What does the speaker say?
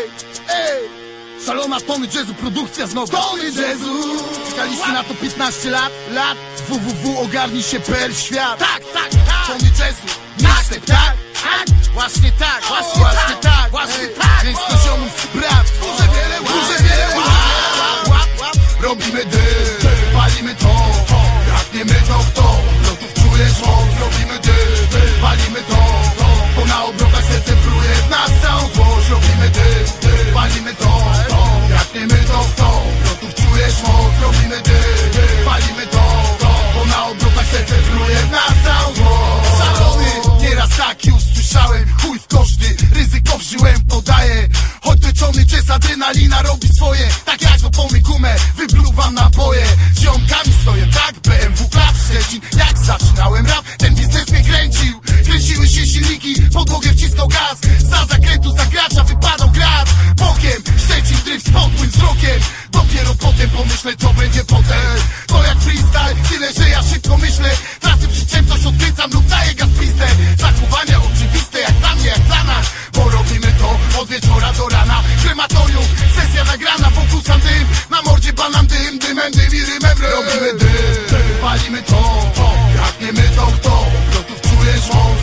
Ej, ej! Szalona tony jazzu, produkcja znowu. Tony jazzu Czekaliście na to 15 lat? Lat www ogarnij się PL świat. Tak, tak, tak. Tony jazzu, mixtape, tak? Tak, właśnie tak, właśnie, właśnie tak, właśnie tak. Więc to ziomów brat, Robimy dym, palimy to, brakniemy to w to. Lotów czujesz moc, robimy dym, palimy to, Bo na obrotach serce pruje w nas całą złość Szalony, nieraz taki usłyszałem Chuj w koszty, ryzyko wziąłem, podaję. Choć leczony jazz, adrenalina robi swoje. Tak jak z opony gumę, wypluwam naboje Z ziomkami stoję, tak? BMW Club Szczecin Jak zaczynałem rap, ten biznes mnie kręcił. Kręciły się silniki, podłogę wciskał gaz. Za wzrokiem. Dopiero potem pomyślę, co będzie potem. To jak freestyle, tyle, że ja szybko myślę. Tracę przyczepność, odkręcam lub daję gaz pizdę. Zachowania oczywiste, jak dla mnie, jak dla nas. Bo robimy to od wieczora do rana. Krematorium, sesja nagrana, wokół dym. Na mordzie banan dym, dymem dym i rymem. Rym Robimy dym, palimy to